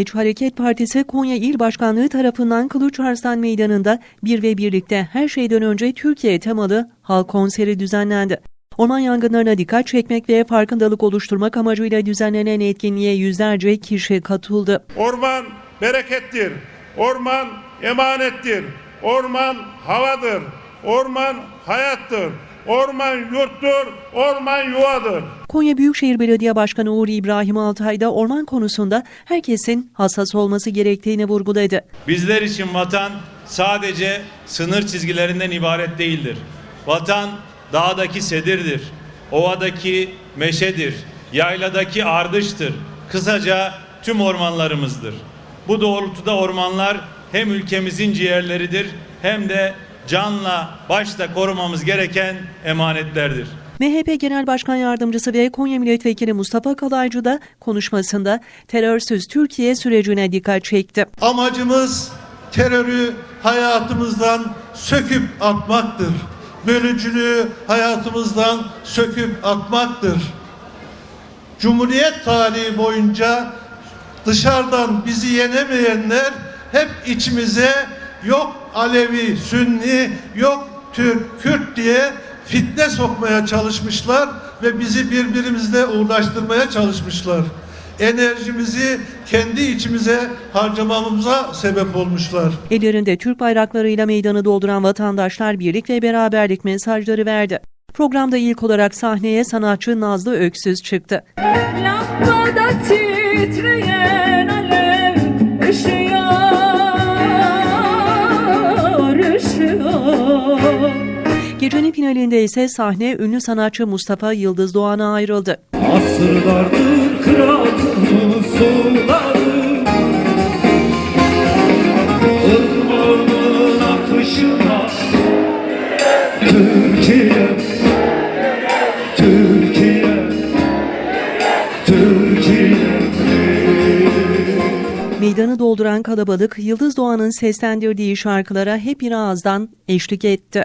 Milliyetçi Hareket Partisi Konya İl Başkanlığı tarafından Kılıç Arslan Meydanı'nda bir ve birlikte her şeyden önce Türkiye temalı halk konseri düzenlendi. Orman yangınlarına dikkat çekmek ve farkındalık oluşturmak amacıyla düzenlenen etkinliğe yüzlerce kişi katıldı. Orman berekettir. Orman emanettir. Orman havadır. Orman hayattır. Orman yurttur. Orman yuvadır. Konya Büyükşehir Belediye Başkanı Uğur İbrahim Altay da orman konusunda herkesin hassas olması gerektiğini vurguladı. Bizler için vatan sadece sınır çizgilerinden ibaret değildir. Vatan dağdaki sedirdir, ovadaki meşedir, yayladaki ardıştır. Kısaca tüm ormanlarımızdır. Bu doğrultuda ormanlar hem ülkemizin ciğerleridir hem de canla başta korumamız gereken emanetlerdir. MHP Genel Başkan Yardımcısı ve Konya Milletvekili Mustafa Kalaycı da konuşmasında terörsüz Türkiye sürecine dikkat çekti. Amacımız terörü hayatımızdan söküp atmaktır. Bölücülüğü hayatımızdan söküp atmaktır. Cumhuriyet tarihi boyunca dışarıdan bizi yenemeyenler hep içimize yok Alevi, Sünni, yok Türk, Kürt diye fitne sokmaya çalışmışlar ve bizi birbirimizle uğraştırmaya çalışmışlar. Enerjimizi kendi içimize harcamamıza sebep olmuşlar. Ellerinde Türk bayraklarıyla meydanı dolduran vatandaşlar birlik ve beraberlik mesajları verdi. Programda ilk olarak sahneye sanatçı Nazlı Öksüz çıktı. Lambada Gecenin finalinde ise sahne ünlü sanatçı Mustafa Yıldız Doğan'a ayrıldı. Asırlardır kıratımız suları Irmağın akışına Türkiye. Türkiye. Türkiye. Meydanı dolduran kalabalık Yıldız Doğan'ın seslendirdiği şarkılara hep bir ağızdan eşlik etti.